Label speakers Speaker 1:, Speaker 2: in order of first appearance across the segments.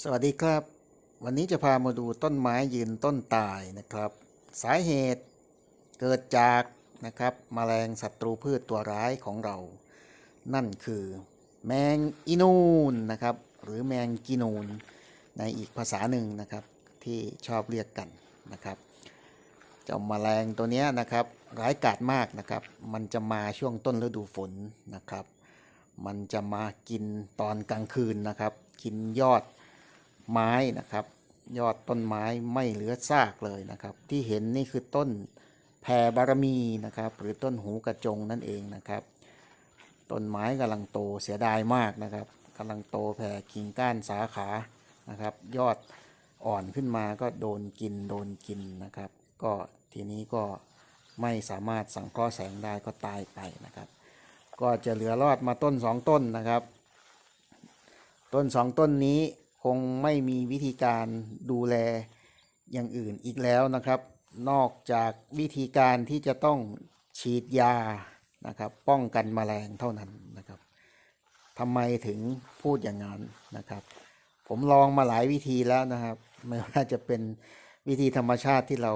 Speaker 1: สวัสดีครับ วันนี้จะพามาดูต้นไม้ยืนต้นตายนะครับ สาเหตุเกิดจากนะครับแมลงศัตรูพืชตัวร้ายของเรา นั่นคือแมงอีนูนนะครับ หรือแมงกีนูน ในอีกภาษาหนึ่งนะครับที่ชอบเรียกกันนะครับเจ้าแมลงตัวนี้นะครับร้ายกาจมากนะครับ มันจะมาช่วงต้นฤดูฝนนะครับ มันจะมากินตอนกลางคืนนะครับ กินยอด ไม้นะครับ ยอดต้นไม้ไม่เหลือซากเลยนะครับ ที่เห็นนี่คือต้นแพรบารมีนะครับ หรือต้นหูกระจงนั่นเองนะครับต้นไม้กำลังโตเสียดายมากนะครับกำลังโตแผ่กิ่งก้านสาขานะครับ ยอดอ่อนขึ้นมาก็โดนกินโดนกินนะครับ ก็ทีนี้ก็ไม่สามารถสังเคราะห์แสงได้ก็ตายไปนะครับ ก็จะเหลือรอดมาต้นสองต้นนะครับ ต้นสองต้นนี้ คงไม่มีวิธีการดูแลอย่างอื่นอีกแล้วนะครับ นอกจากวิธีการที่จะต้องฉีดยานะครับ ป้องกันแมลงเท่านั้นนะครับทำไมถึงพูดอย่างนั้นนะครับ ผมลองมาหลายวิธีแล้วนะครับ ไม่ว่าจะเป็นวิธีธรรมชาติที่เรา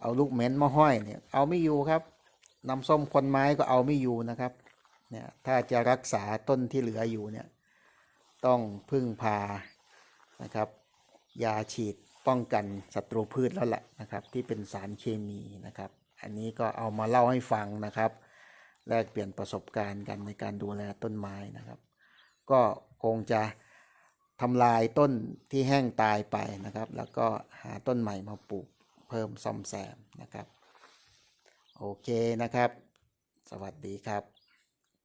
Speaker 1: เอาลูกเม้นมาห้อยเนี่ยเอาไม่อยู่ครับน้ำส้มคนไม้ก็เอาไม่อยู่นะครับเนี่ยถ้าจะรักษาต้นที่เหลืออยู่เนี่ยต้องพึ่งพา นะครับ ยาฉีดป้องกันศัตรูพืชแล้วแหละนะครับ ที่เป็นสารเคมีนะครับ อันนี้ก็เอามาเล่าให้ฟังนะครับ แลกเปลี่ยนประสบการณ์กันในการดูแลต้นไม้นะครับ ก็คงจะทำลายต้นที่แห้งตายไปนะครับ แล้วก็หาต้นใหม่มาปลูกเพิ่มซ่อมแซมนะครับ โอเคนะครับ สวัสดีครับ